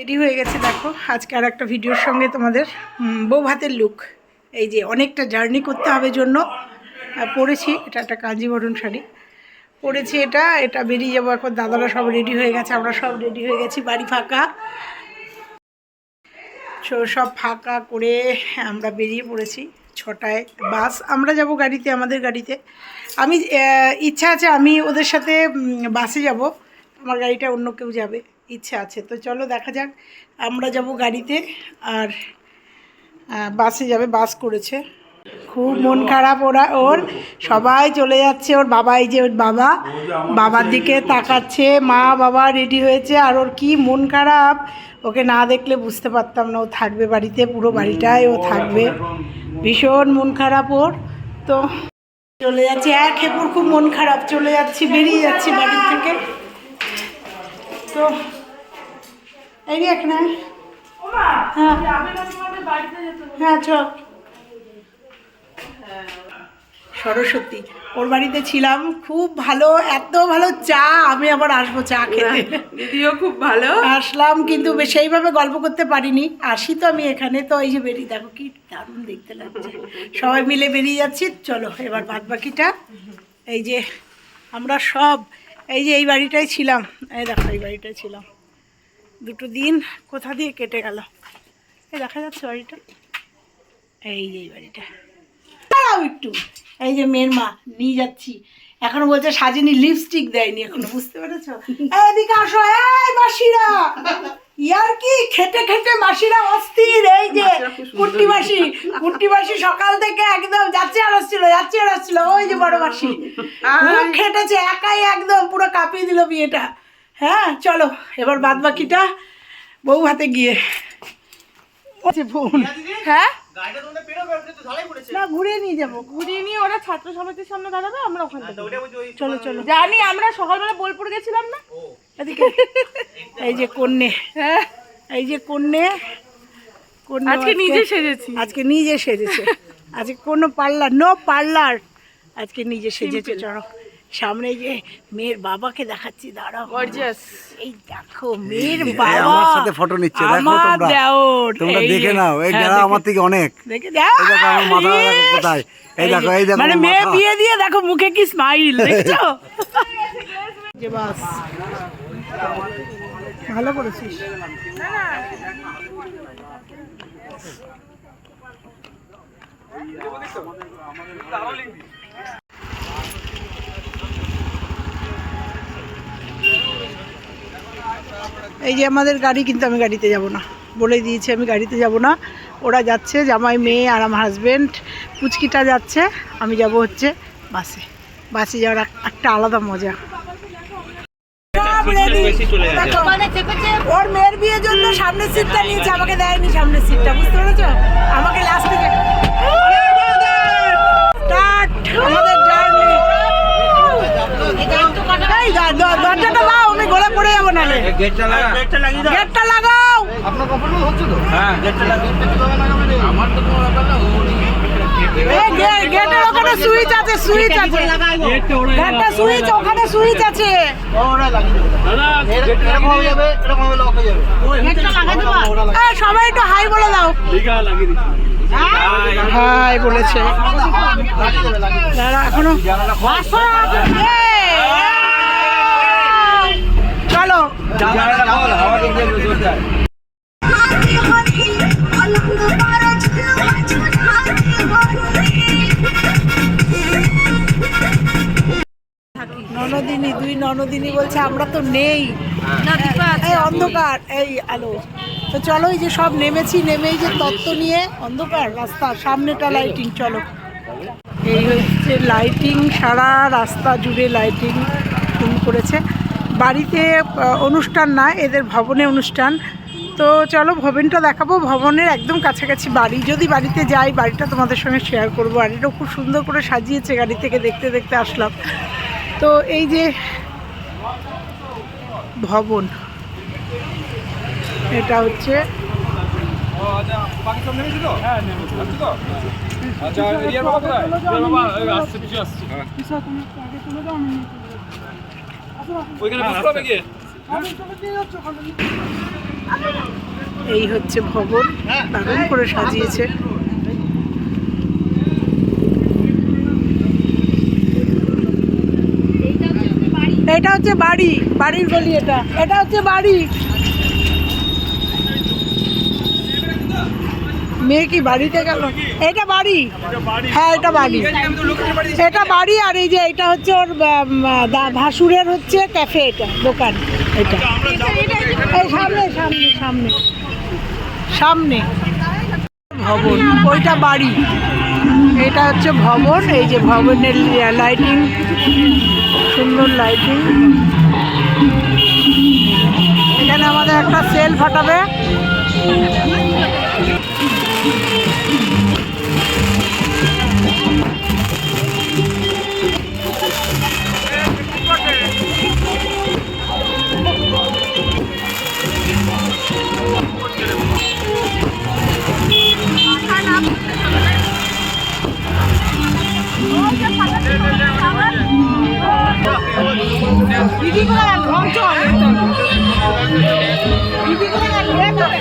Ready হয়ে গেছে, দেখো। আজকে আর একটা ভিডিওর সঙ্গে তোমাদের বউ ভাতের লুক এই যে অনেকটা জার্নি করতে হবে জন্য। পরেছি, এটা একটা কাঞ্জিবরণ শাড়ি। পরেছি এটা এটা বেরিয়ে যাব, এখন দাদারা সব রেডি হয়ে গেছে, আমরা সব রেডি হয়ে গেছি, বাড়ি ফাঁকা। সব ফাঁকা করে আমরা বেরিয়ে পড়েছি ছটায়। বাস, আমরা যাব গাড়িতে, আমাদের গাড়িতে। আমি ইচ্ছা আছে আমি ওদের সাথে বাসে যাব, আমার গাড়িটা অন্য কেউ যাবে। ইচ্ছা আছে। তো চলো দেখা যাক, আমরা যাব গাড়িতে আর বাসে যাবে, বাস করেছে। খুব মন খারাপ ওরা, ওর সবাই চলে যাচ্ছে, ওর বাবা, এই যে ওর বাবা, বাবার দিকে তাকাচ্ছে, মা, বাবা রেডি হয়েছে, আর ওর কি মন খারাপ, ওকে না দেখলে বুঝতে পারতাম না, ও থাকবে বাড়িতে, পুরো বাড়িটায় ও থাকবে। ভীষণ মন খারাপ ওর, তো চলে যাচ্ছি এক হেপুর খুব মন খারাপ, চলে যাচ্ছি, বেরিয়ে যাচ্ছি বাড়ির থেকে। তো এই রে এক না হ্যাঁ হ্যাঁ চল। সরস্বতী ওর বাড়িতে ছিলাম। খুব ভালো এত ভালো চা আমি আবার আসব চা খেতে। দিদিও খুব ভালো। আসলাম কিন্তু বে- সেইভাবে গল্প করতে পারিনি। আসি তো আমি এখানে তো এই যে বেরিয়ে দেখো কি দারুণ দেখতে লাগছে। সবাই মিলে বেরিয়ে যাচ্ছি চলো এবার বাদ বাকিটা এই যে আমরা সব এই যে এই বাড়িটাই ছিলাম। এই দেখো এই বাড়িটাই ছিলাম। দুটো দিন কোথা দিয়ে কেটে গেল? এই দেখা যাচ্ছে বাড়িটা। এই যে এই বাড়িটা। একটু। এই যে মেয়ের মা নিয়ে যাচ্ছি। এখনও বলছে সাজিনি লিপস্টিক দেয়নি এখনও বুঝতে পেরেছ? এদিকে আসো এই মাসিরা! ইয়ার কি? খেটে খেটে মাসিরা অস্থির এই যে কুট্টি মাসি কুট্টি মাসি সকাল থেকে একদম যাচ্ছে আর আসছিল যাচ্ছে আর আসছিল ওই যে বড় মাসি। খেটেছে একাই একদম পুরো কাঁপিয়ে দিল বিয়েটা। হ্যাঁ চলো এবার বাদ বাকিটা বউ হাতে গিয়ে হ্যাঁ? না ঘুরিয়ে নিয়ে যাব ঘুরিয়ে নিয়ে ওরা ছাত্র সমিতির সামনে দাঁড়াবে আমরা ওখানে চলো চলো। জানি আমরা সকালবেলা বোলপুর গেছিলাম না? এদিকে এই যে কন্যে হ্যাঁ এই যে কন্যে আজকে নিজে সেজেছি। আজকে নিজে সেজেছে। আজকে কোনো পার্লার নো পার্লার আজকে নিজে সেজেছে চলো। সামনে যে মেয়ের বাবাকে দেখাচ্ছি দাঁড়াও। গর্জিয়াস এই দেখো মেয়ের এই বাবা। আমার সাথে photo নিচ্ছে, দেখো আমার তোমরা। দেওর, তোমরা এই দেখে নাও এই হ্যাঁ, যারা আমার থেকে অনেক। দেখে দাও এই দেখো আমার মাথা দেখো কোথায়। এই দেখো এই দেখো মানে মেয়ে। বিয়ে দিয়ে দেখো মুখে কি স্মাইল দেখছ? যে বাস। ভালো করেছিস। এই যে আমাদের গাড়ি, কিন্তু আমি গাড়িতে যাব না। বলে দিয়েছি, আমি গাড়িতে যাব না। ওরা যাচ্ছে, জামাই মেয়ে আর আমার হাজবেন্ড পুচকিটা যাচ্ছে, আমি যাব হচ্ছে বাসে। বাসে যাওয়ার একটা আলাদা মজা। ওর মেয়ের বিয়ের জন্য সামনের সিটটা নিয়েছে আমাকে দেয়নি সামনের সিটটা বুঝতে পেরেছ? আমাকে লাস্ট থেকে আমাদের জার্নি এই দ- দ- দরজাটা দাও আমি গলে পড়ে যাব নালে গেটটা লাগা গেটটা লাগিয়ে দাও। গেটটা লাগাও। হ্যাঁ গেটটা লাগিয়ে আমার তো কোনো ব্যাপার না গেটের ওখানে সুইচ আছে সুইচ আছে। গেটটা সুইচ ওখানে সুইচ আছে সবাই একটু হাই বলে দাও হাই বলেছে এখনও চলো হাওয়া ননদিনী দুই ননদিনী বলছে আমরা তো নেই। এই অন্ধকার এই আলো। তো চলো এই যে সব নেমেছি নেমে এই যে তত্ত্ব নিয়ে অন্ধকার রাস্তা সামনেটা লাইটিং চলো। এই হচ্ছে লাইটিং সারা রাস্তা জুড়ে লাইটিং ফুল করেছে। বাড়িতে অনুষ্ঠান না এদের ভবনে অনুষ্ঠান। তো চলো ভবনটা দেখাবো ভবনের একদম কাছাকাছি বাড়ি। যদি বাড়িতে যাই বাড়িটা তোমাদের সঙ্গে শেয়ার করব। বাড়িটাও খুব সুন্দর করে সাজিয়েছে গাড়ি থেকে দেখতে দেখতে আসলাম। তো এই যে ভবন এটা হচ্ছে এই হচ্ছে ভবন দারুণ করে সাজিয়েছে। এটা হচ্ছে বাড়ি, বাড়ির গলি এটা। এটা হচ্ছে বাড়ি। মেয়ে কি বাড়িতে গেল? এটা বাড়ি। হ্যাঁ এটা বাড়ি। এটা বাড়ি আর এই যে এটা হচ্ছে ওর ভাসুরের হচ্ছে ক্যাফে এটা, দোকান এটা। এই সামনে সামনে সামনে। সামনে। ভবন, ওইটা বাড়ি। এটা হচ্ছে ভবন, এই যে ভবনের লাইটিং সুন্দর লাইটিং এখানে আমাদের একটা সেল ফাটাবে 이기고나 엄청 알겠다고 이기고나 그랬다고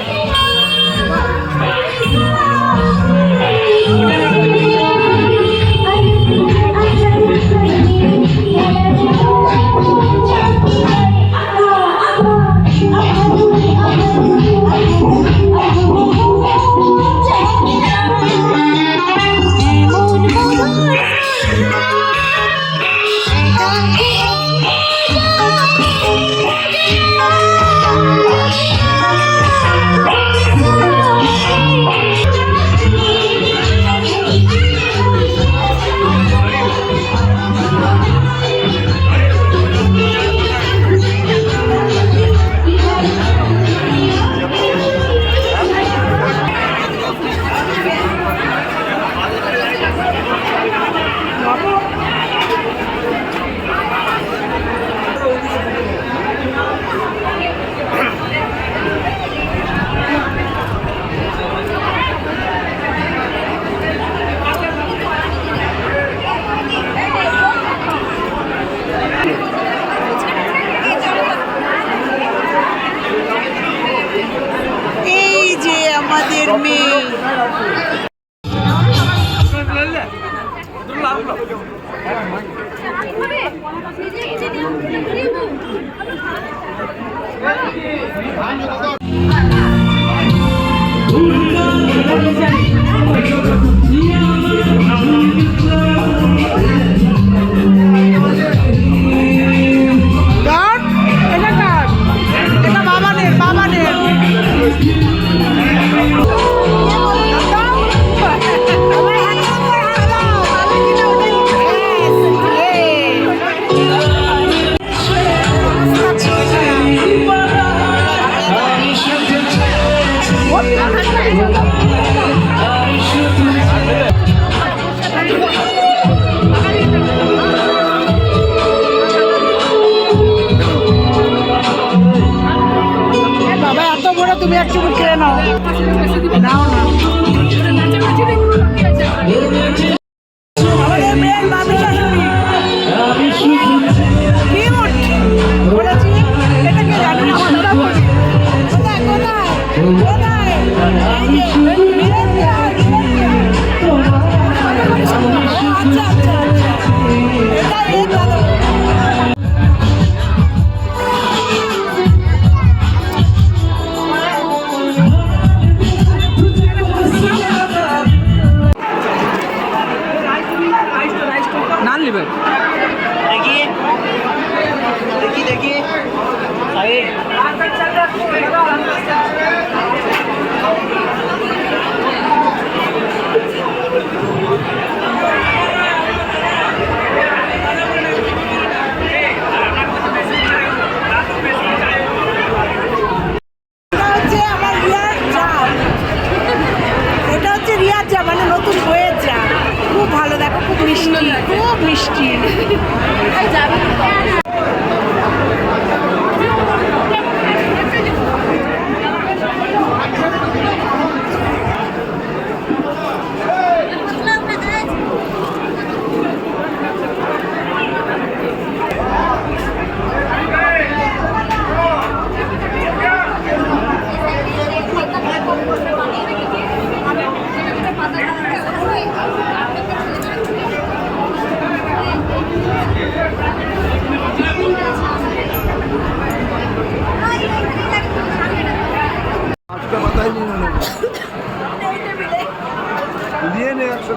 কার তুমি এক চুমুক খেয়ে নাও। নাও না। খুব মিষ্টি খুব মিষ্টি।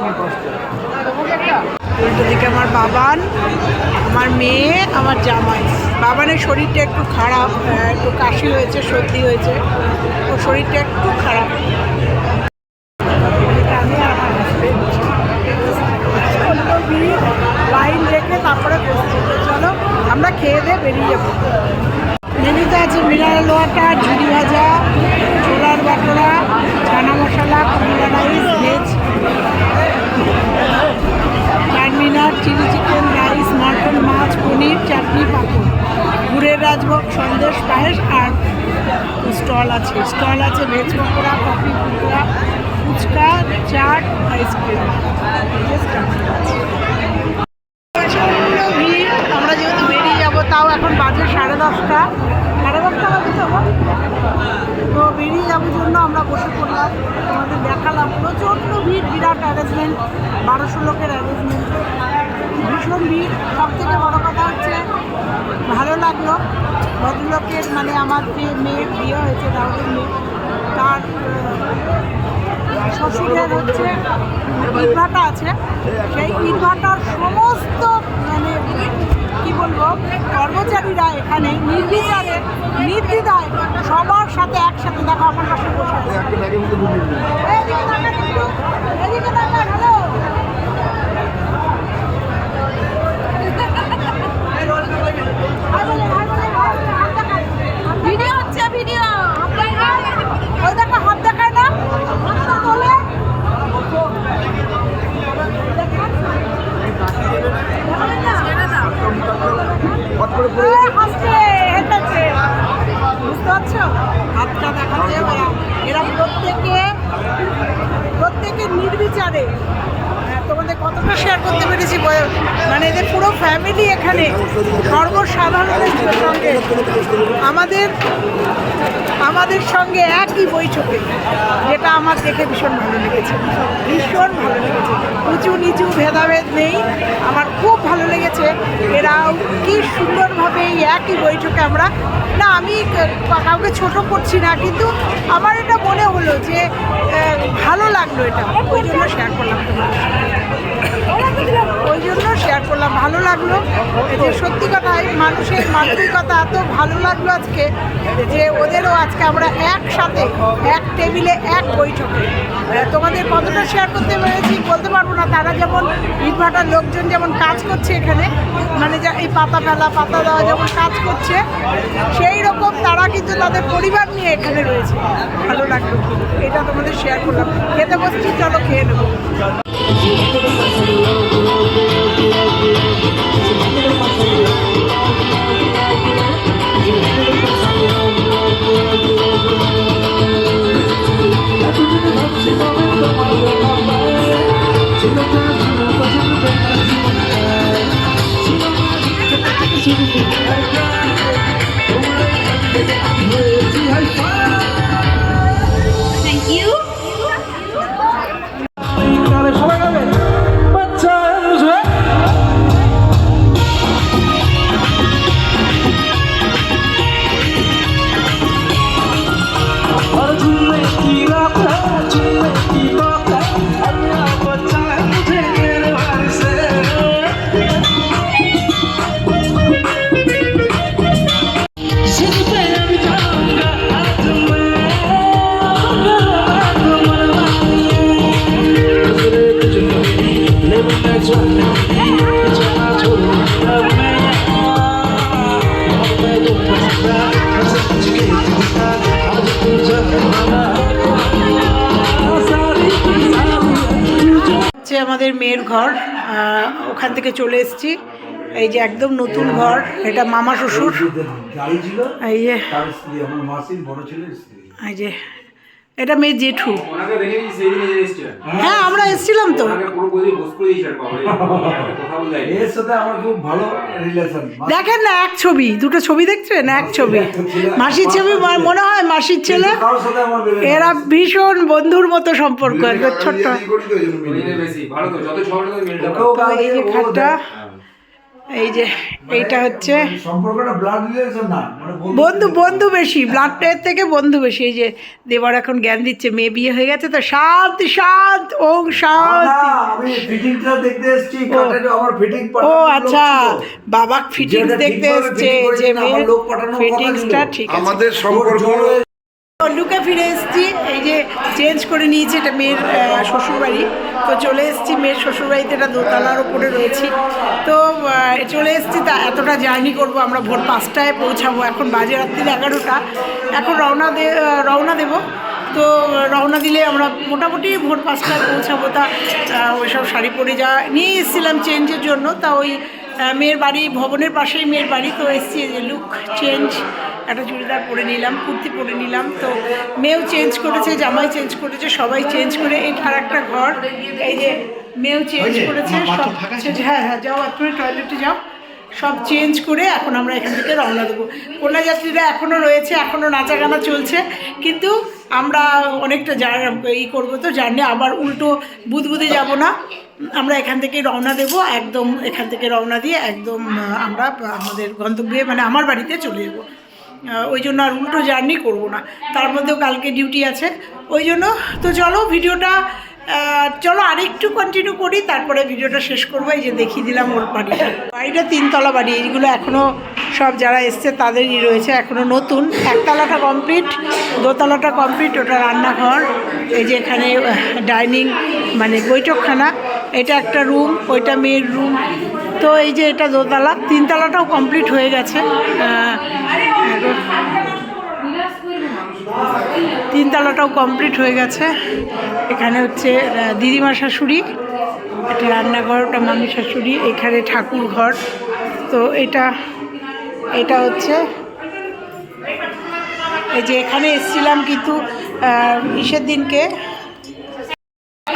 উল্টো আমার বাবান, আমার মেয়ে, আমার জামাই। বাবানের শরীরটা একটু খারাপ একটু কাশি হয়েছে, সর্দি হয়েছে। ওর শরীরটা একটু খারাপ। আমি আর আমার লাইন রেখে তারপরে তো চলো, আমরা খেয়ে দিয়ে বেরিয়ে যাব। মেনুতে আছে মিনারেল ওয়াটার ঝুড়ি ভাজা, ছোলার বাটোরা ছানা মশলা কমলা rice, veg. Chilli chicken, rice, mutton, মাছ, পনির, চাটনি, পাঁপড়। গুড়ের রাজভোগ, সন্দেশ, পায়েস আর স্টল আছে। স্টল আছে veg pakora, coffee pakora, fuchka, chaat, ice cream. ভিড় আমরা যেহেতু বেরিয়ে যাব, তাও এখন বাজে সাড়ে দশটা। সাড়ে দশটা বাজে যাব তো বেরিয়ে যাব জন্য আমরা বসে পড়লাম। আমাদের দেখালাম প্রচণ্ড ভিড়, বিরাট অ্যারেঞ্জমেন্ট বারোশো লোকের অ্যারেঞ্জমেন্ট ভীষণ ভিড়। সব থেকে বড়ো কথা হচ্ছে, ভালো লাগল। ভদ্রলোকের মানে আমার যে মেয়ের বিয়ে হয়েছে রাহুলের মেয়ে, তার শ্বশুরের হচ্ছে ইনভার্টার আছে। সেই ইনভার্টার সমস্ত মানে কি বলব, কর্মচারীরা এখানে, নির্বিচারে, নির্দ্বিধায় সবার সাথে একসাথে দেখো আমার পাশে বসে আছে। ভিডিও হচ্ছে ভিডিও। ওই দেখো হাত দেখায় না। হাতটা বুঝতে পারছ? হাতটা দেখাচ্ছে ওরা এরা প্রত্যেকে প্রত্যেকে নির্বিচারে। হ্যাঁ, শেয়ার করতে পেরেছি মানে এদের পুরো ফ্যামিলি এখানে সর্বসাধারণের সঙ্গে, আমাদের আমাদের সঙ্গে একই বৈঠকে, যেটা আমার দেখে ভীষণ ভালো লেগেছে, ভীষণ ভালো লেগেছে। উঁচু নিচু ভেদাভেদ নেই, আমার খুব ভালো লেগেছে। এরাও কি সুন্দরভাবে এই একই বৈঠকে আমরা, না, আমি কাউকে ছোট করছি না, কিন্তু আমার এটা মনে হলো যে ভালো লাগল এটা, ওই জন্য শেয়ার করলাম তোমার ওই জন্য শেয়ার করলাম। ভালো লাগল। যে সত্যি কথাই, মানুষের মানবিকতা এত ভালো লাগল আজকে যে ওদেরও আজকে আমরা একসাথে, এক টেবিলে এক বৈঠকে। তোমাদের কতটা শেয়ার করতে পেরেছি বলতে পারব না। তারা যেমন ইটভাটার লোকজন যেমন কাজ করছে এখানে মানে যা এই পাতা ফেলা, পাতা দেওয়া যেমন কাজ করছে, সেই রকম তারা কিন্তু তাদের পরিবার নিয়ে এখানে রয়েছে। ভালো লাগল। এটা তোমাদের শেয়ার করলাম। খেতে বসছি, চলো খেয়ে নেব। হচ্ছে ওখান থেকে চলে এসেছি। এই যে একদম নতুন ঘর এটা মামা শ্বশুর। এই যে এই যে এটা মেয়ে জেঠু। ওনাকে দেখেছি সেই দিনে যে এসেছিলেন হ্যাঁ আমরা এসেছিলাম তো। দেখেন না এক ছবি দুটো ছবি দেখছেন? এক ছবি। মাসির ছবি মা- মনে হয় মাসির ছেলে। এরা ভীষণ বন্ধুর মতো সম্পর্ক একবার ছোট্ট। এই যে খাটটা। এই যে এইটা হচ্ছে সম্পর্কটা ব্লাড রিলেশন না? মানে বন্ধু বন্ধু বেশি ব্লাড টের থেকে বন্ধু বেশি। এই যে দেবর এখন জ্ঞান দিচ্ছে মেয়ে বিয়ে হয়ে গেছে তো শান্তি শান্ত ওং না, শান্তি আমি ফিটিংটা দেখতে এসেছি কাটাটা আমার ফিটিং ও আচ্ছা বাবা ফিটিংস দেখতে এসছে যে ফিটিংসটা ঠিক আছে। আমাদের সম্পর্ক লুকে ফিরে এসেছি এই যে চেঞ্জ করে নিয়েছি, এটা মেয়ের শ্বশুরবাড়ি। তো চলে এসেছি, মেয়ের শ্বশুরবাড়িতে এটা দোতলার ওপরে রয়েছি। তো চলে এসেছি, তা এতটা জার্নি করব, আমরা ভোর পাঁচটায় পৌঁছাবো। এখন বাজে রাত্রি এগারোটা। এখন রওনা দে রওনা দেবো। তো, রওনা দিলে আমরা মোটামুটি ভোর পাঁচটায় পৌঁছাবো। তা ওইসব শাড়ি পরে যা নিয়ে এসেছিলাম চেঞ্জের জন্য। তা ওই মেয়ের বাড়ি ভবনের পাশেই মেয়ের বাড়ি তো এসেছি যে লুক চেঞ্জ একটা চুড়িদার পরে নিলাম কুর্তি পরে নিলাম তো মেয়েও চেঞ্জ করেছে জামাই চেঞ্জ করেছে সবাই চেঞ্জ করে এই আর একটা ঘর এই যে মেয়েও চেঞ্জ করেছে সব হ্যাঁ হ্যাঁ যাও তুমি টয়লেটে যাও সব চেঞ্জ করে এখন আমরা এখান থেকে রওনা দেবো। কন্যাযাত্রীরা এখনও রয়েছে এখনও নাচা গানা চলছে কিন্তু আমরা অনেকটা জার ই করব তো জার্নি আবার উল্টো বুধবুধে যাব না। আমরা এখান থেকে রওনা দেব, একদম এখান থেকে রওনা দিয়ে একদম আমরা, আমাদের গন্তব্যে মানে আমার বাড়িতে চলে যাব। ওই জন্য আর উল্টো জার্নি করব না। তার মধ্যেও কালকে ডিউটি আছে। ওই জন্য, তো চলো ভিডিওটা চলো আরেকটু কন্টিনিউ করি, তারপরে ভিডিওটা শেষ করব। এই যে দেখিয়ে দিলাম ওর বাড়িটা। বাড়িটা তিনতলা বাড়ি, এইগুলো এখনও সব যারা এসছে তাদেরই রয়েছে এখনও নতুন। একতলাটা কমপ্লিট দোতলাটা কমপ্লিট ওটা রান্নাঘর। এই যে এখানে ডাইনিং মানে বৈঠকখানা। এটা একটা রুম ওইটা মেয়ের রুম তো এই যে এটা দোতলা, তিনতলাটাও কমপ্লিট হয়ে গেছে। তিনতলাটাও কমপ্লিট হয়ে গেছে। এখানে হচ্ছে দিদিমা শাশুড়ি, একটা রান্নাঘর ওটা মামি শাশুড়ি, এখানে ঠাকুর ঘর। তো এটা এটা হচ্ছে, এই যে এখানে এসছিলাম কিন্তু ইসের দিনকে।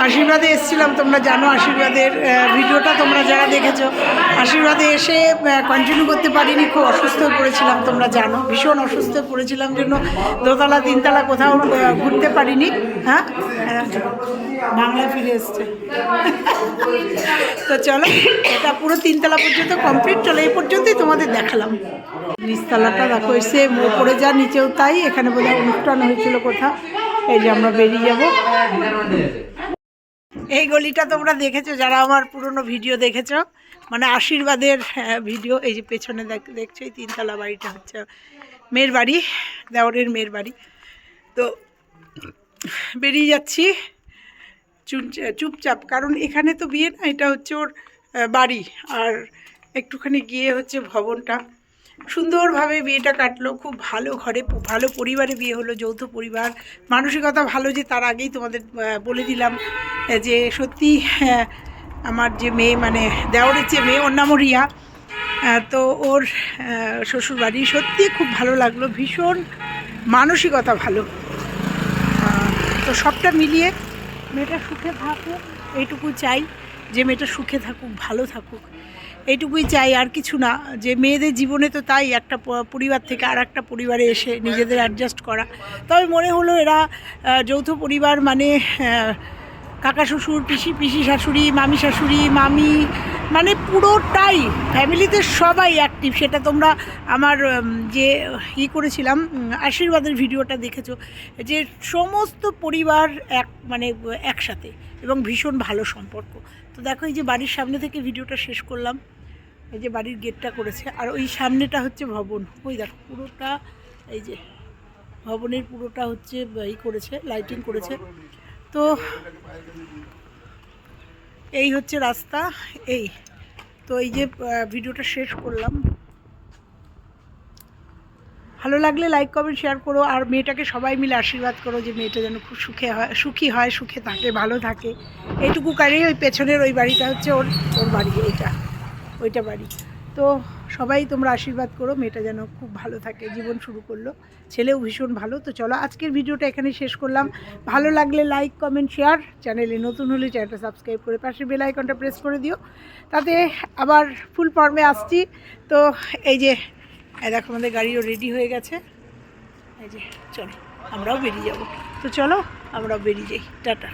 আশীর্বাদে এসেছিলাম, তোমরা জানো আশীর্বাদের ভিডিওটা তোমরা যারা দেখেছ। আশীর্বাদে এসে কন্টিনিউ করতে পারিনি, খুব অসুস্থ পড়েছিলাম, তোমরা জানো। ভীষণ অসুস্থ পড়েছিলাম জন্য দোতলা, তিনতলা কোথাও ঘুরতে পারিনি হ্যাঁ? বাংলা ফিরে এসছে। তো চলো, এটা পুরো তিনতলা পর্যন্ত কমপ্লিট চলো এই পর্যন্তই তোমাদের দেখালাম। নিচতলাটা দেখো, এসে ওপরে যা নিচেও তাই, এখানে বোধহয় অনুষ্ঠান হয়েছিল কোথাও। এই যে আমরা বেরিয়ে যাব। এই গলিটা তোমরা দেখেছ যারা আমার পুরনো ভিডিও দেখেছ? মানে আশীর্বাদের আহ, ভিডিও। এই যে পেছনে দেখছ এই তিনতলা বাড়িটা হচ্ছে মেয়ের বাড়ি দেওরের মেয়ের বাড়ি। তো বেরিয়ে যাচ্ছি চুপ- চুপচাপ। কারণ এখানে তো বিয়ে না এটা হচ্ছে ওর বাড়ি। আর একটুখানি গিয়ে হচ্ছে ভবনটা সুন্দরভাবে বিয়েটা কাটলো খুব ভালো ঘরে ভালো পরিবারে বিয়ে হলো যৌথ পরিবার। মানসিকতা ভালো যে তার আগেই তোমাদের বলে দিলাম যে সত্যি আহ, আমার যে মেয়ে মানে দেওরের যে মেয়ে ওর নামও রিয়া। তো ওর শ্বশুরবাড়ি সত্যি খুব ভালো লাগল ভীষণ মানসিকতা ভালো। তো সবটা মিলিয়ে মেয়েটা সুখে থাকুক এইটুকু চাই যে মেয়েটা সুখে থাকুক ভালো থাকুক। এইটুকুই চাই, আর কিছু না। যে মেয়েদের জীবনে তো তাই, একটা পরিবার থেকে আর একটা পরিবারে এসে নিজেদের অ্যাডজাস্ট করা। তবে মনে হলো এরা যৌথ পরিবার মানে কাকা শ্বশুর পিসি পিসি শাশুড়ি মামি শাশুড়ি মামি মানে পুরোটাই ফ্যামিলিতে সবাই অ্যাক্টিভ সেটা তোমরা আমার যে ই করেছিলাম আশীর্বাদের ভিডিওটা দেখেছ, যে সমস্ত পরিবার এক মানে একসাথে এবং ভীষণ ভালো সম্পর্ক। তো দেখো এই যে বাড়ির সামনে থেকে ভিডিওটা শেষ করলাম। এই যে বাড়ির গেটটা করেছে। আর ওই সামনেটা হচ্ছে ভবন। ওই দেখো, পুরোটা এই যে ভবনের পুরোটা হচ্ছে ই করেছে লাইটিং করেছে। তো এই হচ্ছে রাস্তা, এই। তো এই যে ভিডিওটা শেষ করলাম। ভালো লাগলে লাইক কমেন্ট শেয়ার করো। আর মেয়েটাকে সবাই মিলে আশীর্বাদ করো যে মেয়েটা যেন খুব সুখে হয়, সুখী হয়, সুখে থাকে, ভালো থাকে। এইটুকু কারেই ওই পেছনের ওই বাড়িটা হচ্ছে ওর ওর বাড়ি, এইটা, ওইটা বাড়ি। তো সবাই তোমরা আশীর্বাদ করো, মেয়েটা যেন খুব ভালো থাকে, জীবন শুরু করল। ছেলেও ভীষণ ভালো। তো চলো আজকের ভিডিওটা এখানে শেষ করলাম। ভালো লাগলে লাইক কমেন্ট শেয়ার চ্যানেলে নতুন হলে চ্যানেলটা সাবস্ক্রাইব করে পাশে বেল আইকনটা প্রেস করে দিও। তাতে আবার ফুল ফর্মে আসছি। তো এই যে এই দেখো আমাদের গাড়িও রেডি হয়ে গেছে। এই যে চলো আমরাও বেরিয়ে যাব। তো চলো। আমরাও বেরিয়ে যাই টাটা।